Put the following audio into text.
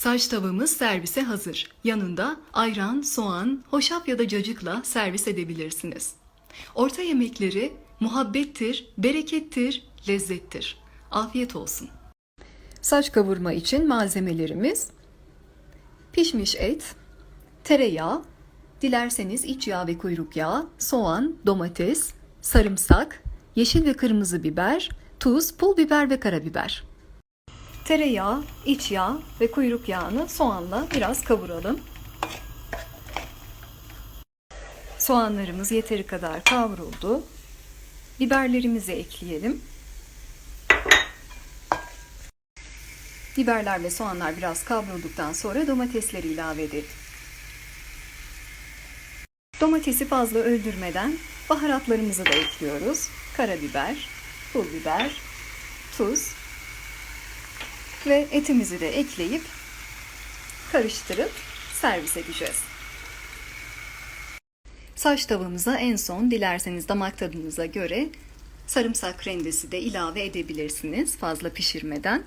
Saç tavamız servise hazır. Yanında ayran, soğan, hoşaf ya da cacıkla servis edebilirsiniz. Orta yemekleri muhabbettir, berekettir, lezzettir. Afiyet olsun. Saç kavurma için malzemelerimiz pişmiş et, tereyağı, dilerseniz iç yağ ve kuyruk yağı, soğan, domates, sarımsak, yeşil ve kırmızı biber, tuz, pul biber ve karabiber. Tereyağı, iç yağ ve kuyruk yağını soğanla biraz kavuralım. Soğanlarımız yeteri kadar kavruldu. Biberlerimizi ekleyelim. Biberler ve soğanlar biraz kavrulduktan sonra domatesleri ilave edelim. Domatesi fazla öldürmeden baharatlarımızı da ekliyoruz. Karabiber, pul biber, tuz ve etimizi de ekleyip karıştırıp servis edeceğiz. Saç tavamıza en son dilerseniz damak tadınıza göre sarımsak rendesi de ilave edebilirsiniz fazla pişirmeden.